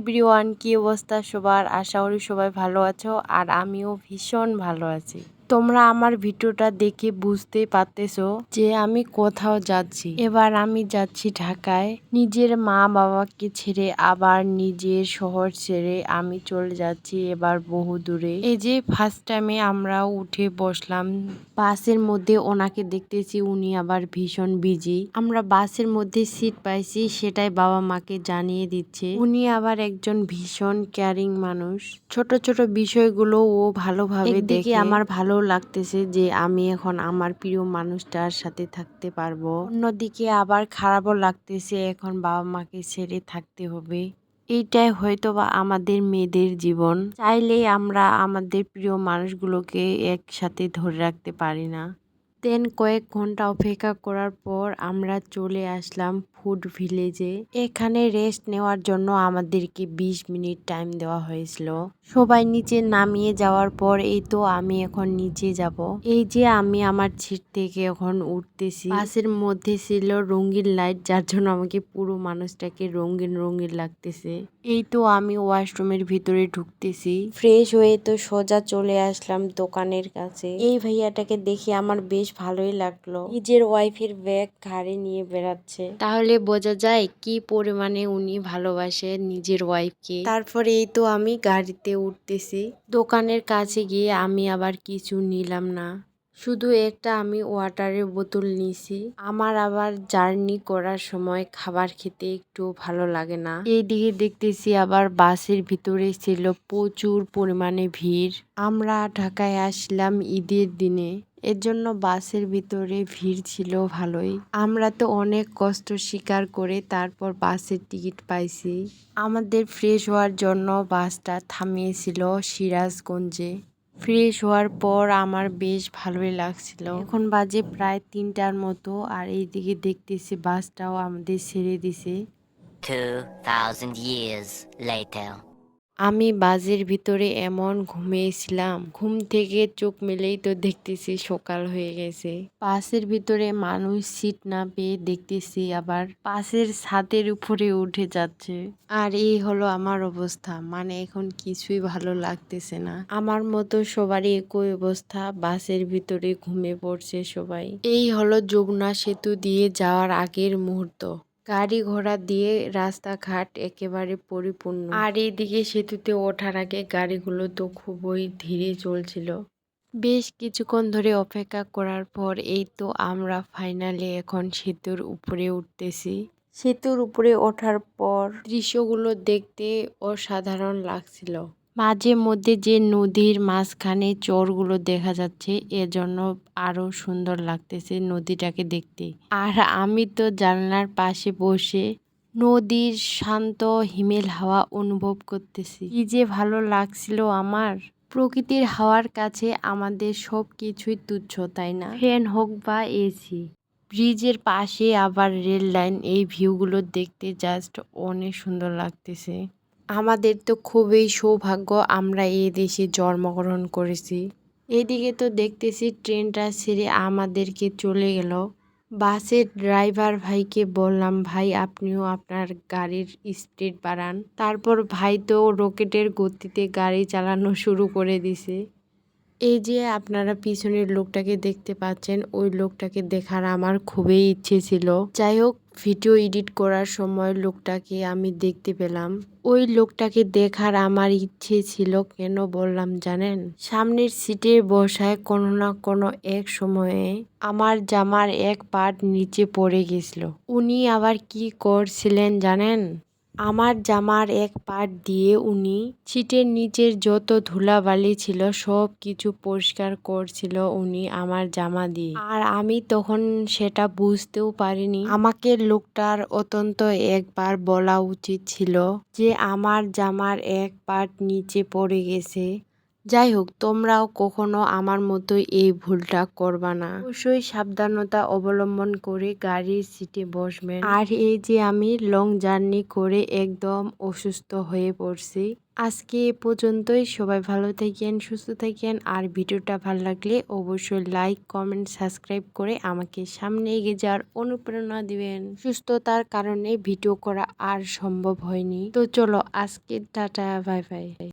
Everyone কি অবস্থা সবার? আশা করি সবাই ভালো আছো আর আমিও ভীষণ ভালো আছি। তোমরা আমার ভিডিওটা দেখে বুঝতে পারতেছো যে আমি কোথাও যাচ্ছি। এবার আমি যাচ্ছি ঢাকায়। নিজের মা বাবাকে ছেড়ে আবার নিজের শহর ছেড়ে আমি চলে যাচ্ছি এবার বহু দূরে। এই যে ফার্স্ট টাইমে আমরা উঠে বসলাম বাসের মধ্যে ওনাকে দেখতেছি উনি আবার ভীষণ বিজি আমরা বাসের মধ্যে সিট পাইছি সেটাই বাবা মাকে জানিয়ে দিচ্ছে। উনি আবার একজন ভীষণ কেয়ারিং মানুষ। ছোট ছোট বিষয়গুলো ও ভালোভাবে দেখে। আমার ভালো লাগতেছে যে আমি এখন আমার প্রিয় মানুষটার সাথে থাকতে পারব। অন্যদিকে আবার খারাপও লাগতেছে এখন বাবা মাকে ছেড়ে থাকতে হবে। এইটাই হয়তো বা আমাদের মেয়েদের জীবন। চাইলে আমরা আমাদের প্রিয় মানুষগুলোকে একসাথে ধরে রাখতে পারি না। দেন কয়েক ঘণ্টা অপেক্ষা করার পর আমরা চলে আসলাম ফুড ভিলেজে। এখানে রেস্ট নেওয়ার জন্য আমাদেরকে ২০ মিনিট টাইম দেওয়া হয়েছিল। সবাই নিচে নামিয়ে যাওয়ার পর এই তো আমি এখন নিচে যাব। এই যে আমি আমার সিট থেকে এখন উঠতেছি। বাসের মধ্যে ছিল রঙিন লাইট, যার জন্য আমাকে পুরো মানুষটাকে রঙিন রঙিন লাগতেছে। এই তো আমি ওয়াশরুমের ভিতরে ঢুকতেছি। ফ্রেশ হয়ে তো সোজা চলে আসলাম দোকানের কাছে। এই ভাইয়াটাকে দেখে আমার বেশ ভালোই লাগল। নিজের ওয়াইফের ব্যাগ ঘাড়ে নিয়ে বেড়াচ্ছে। তাহলে বোঝা যায় কি পরিমাণে উনি ভালোবাসে নিজের ওয়াইফকে তারপরে এই তো আমি গাড়িতে উঠতেছি। দোকানের কাছে গিয়ে আমি আবার কিছু নিলাম না। শুধু একটা আমি ওয়াটারের বোতল নিছি। আমার আবার জার্নি করার সময় খাবার খেতে একটু ভালো লাগে না। এইদিকে দেখতেছি আবার বাসের ভিতরে ছিল প্রচুর পরিমাণে ভিড়। আমরা ঢাকায় আসলাম ঈদের দিনে। এর জন্য বাসের ভিতরে ভিড় ছিল ভালোই। আমরা তো অনেক কষ্ট স্বীকার করে তারপর বাসের টিকিট পাইছি। আমাদের ফ্রেশ হওয়ার জন্য বাসটা থামিয়েছিল সিরাজগঞ্জে। ফ্রেশ হওয়ার পর আমার বেশ ভালোই লাগছিল। এখন বাজে প্রায় তিনটার মতো আর এইদিকে দেখতেছি বাসটাও আমাদের ছেড়ে দিছে। 2,000 years later. আমি বাজের ভিতরে এমন ঘুমিয়েছিলাম। ঘুম থেকে চোখ মেলেই তো দেখতেছি সকাল হয়ে গেছে। বাসের ভিতরে মানুষ সিট না পেয়ে দেখতেছি আবার পাশের ছাদের উপরে উঠে যাচ্ছে। আর এই হলো আমার অবস্থা মানে এখন কিছুই ভালো লাগতেছে না। আমার মতো সবারই একই অবস্থা, বাসের ভিতরে ঘুমে পড়ছে সবাই। এই হলো যমুনা সেতু দিয়ে যাওয়ার আগের মুহূর্ত। গাড়ি ঘোড়া দিয়ে রাস্তাঘাট একেবারে পরিপূর্ণ। আর এইদিকে সেতুতে ওঠার আগে গাড়িগুলো তো খুবই ধীরে চলছিল। বেশ কিছুক্ষণ ধরে অপেক্ষা করার পর এই তো আমরা ফাইনালি এখন সেতুর উপরে উঠতেছি। সেতুর উপরে ওঠার পর দৃশ্যগুলো দেখতে অসাধারণ লাগছিল। মাঝে মধ্যে যে নদীর মাঝখানে চরগুলো দেখা যাচ্ছে, এজন্য আরও সুন্দর লাগতেছে নদীটাকে দেখতে। আর আমি তো জানলার পাশে বসে নদীর শান্ত, হিমেল হাওয়া অনুভব করতেছি। কি যে ভালো লাগছিল আমার। প্রকৃতির হাওয়ার কাছে আমাদের সব কিছুই তুচ্ছ, তাই না? ফ্যান হোক বা এসি, ব্রিজের পাশে আবার রেল লাইন, এই ভিউগুলো দেখতে জাস্ট অনেক সুন্দর লাগতেছে। আমাদের তো খুবই সৌভাগ্য আমরা এই দেশে জন্মগ্রহণ করেছি। এদিকে তো দেখতেছি ট্রেনটা ছেড়ে আমাদেরকে চলে গেল। বাসের ড্রাইভার ভাইকে বললাম, ভাই, আপনিও আপনার গাড়ির স্পিড বাড়ান। তারপর ভাই তো রকেটের গতিতে গাড়ি চালানো শুরু করে দিছে। এই যে আপনারা পিছনের লোকটাকে দেখতে পাচ্ছেন, ওই লোকটাকে দেখার আমার খুবই ইচ্ছে ছিল। যাই হোক, ভিডিও এডিট করার সময় লোকটাকে আমি দেখতে পেলাম। ওই লোকটাকে দেখার আমার ইচ্ছে ছিল কেন বললাম জানেন? সামনের সিটে বসায় কোনো না কোনো এক সময়ে আমার জামার এক পাট নিচে পড়ে গেছিল। উনি আবার কি করছিলেন জানেন? আমার জামার এক পাট দিয়ে উনি ছিটের নিচের যত ধুলাবালি ছিল, সব কিছু পরিষ্কার করছিল উনি আমার জামা দিয়ে। আর আমি তখন সেটা বুঝতেও পারিনি। আমাকে লোকটার অত্যন্ত একবার বলা উচিত ছিল যে, আমার জামার এক পাট নিচে পড়ে গেছে। যাই হোক, তোমরাও কখনো আমার মতোই এই ভুলটা করবা না। অবশ্যই সাবধানতা অবলম্বন করে গাড়ির সিটে বসবেন আর এই যে আমি লং জার্নি করে একদম অসুস্থ হয়ে পড়ছি, আজকে এ পর্যন্তই। সবাই ভালো থাকেন, সুস্থ থাকেন। আর ভিডিওটা ভালো লাগলে অবশ্যই লাইক কমেন্ট সাবস্ক্রাইব করে আমাকে সামনে এগিয়ে যাওয়ার অনুপ্রেরণা দিবেন। সুস্থতার কারণে ভিডিও করা আর সম্ভব হয়নি। তো চলো আজকে টাটা বাই বাই